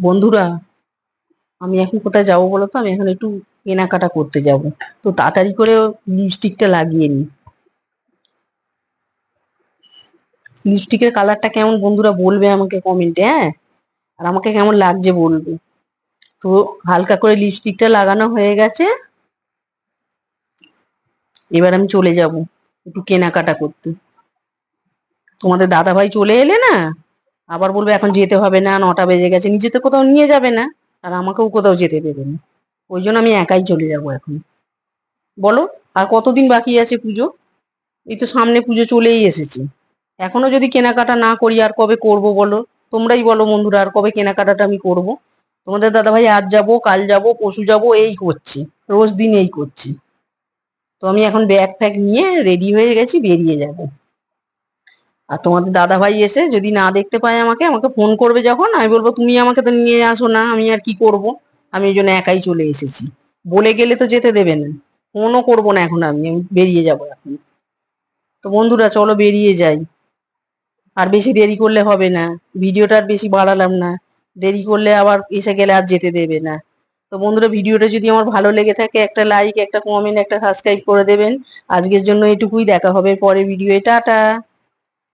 বন্ধুরা, আমি এখন কোথায় যাব বলো তো? আমি এখন একটু কেনাকাটা করতে যাব। তো তাড়াতাড়ি করে লিপস্টিকটা লাগিয়ে নি। লিপস্টিকের কালারটা কেমন বন্ধুরা বলবে আমাকে কমেন্টে হ্যাঁ? আর আমাকে কেমন লাগছে বলবে। তো হালকা করে লিপস্টিকটা লাগানো হয়ে গেছে। এবার আমি চলে যাব একটু কেনাকাটা করতে। তোমাদের দাদা ভাই চলে এলে না? আবার বলবে, এখন যেতে হবে না, নটা বেজে গেছে, নিজে তো কোথাও নিয়ে যাবে না। আর আমাকেও কোথাও যেতে দেবে না। ওই জন্য আমি একাই চলে যাব এখন। বলো, আর কতদিন বাকি আছে পুজো? এই তো সামনে পুজো চলেই এসেছে। এখনও যদি কেনাকাটা না করি, আর কবে করব বলো? তোমরাই বলো বন্ধুরা, আর কবে কেনাকাটাটা আমি করব? তোমাদের দাদা ভাই আজ যাব, কাল যাব পশু যাব, এই করছে। রোজ দিন এই করছে। তো আমি এখন ব্যাগ ফ্যাগ নিয়ে রেডি হয়ে গেছি, বেরিয়ে যাব। আর তোমাদের দাদা ভাই এসে যদি না দেখতে পায় আমাকে আমাকে ফোন করবে যখন, আমি বলব, তুমি আমাকে তো নিয়ে আসো না, আমি আর কি করব? আমি এই জন্য একাই চলে এসেছি। বলে গেলে তো যেতে দেবে না। ফোনও করব না এখন আমি আমি বেরিয়ে যাব এখন। তো বন্ধুরা, চলো বেরিয়ে যাই। আর বেশি দেরি করলে হবে না। ভিডিওটা আর বেশি বাড়ালাম না। দেরি করলে আবার এসে গেলে আর যেতে দেবে না। তো বন্ধুরা, ভিডিওটা যদি আমার ভালো লেগে থাকে, একটা লাইক একটা কমেন্ট একটা সাবস্ক্রাইব করে দেবেন। আজকের জন্য এটুকুই, দেখা হবে পরে ভিডিও টাটা!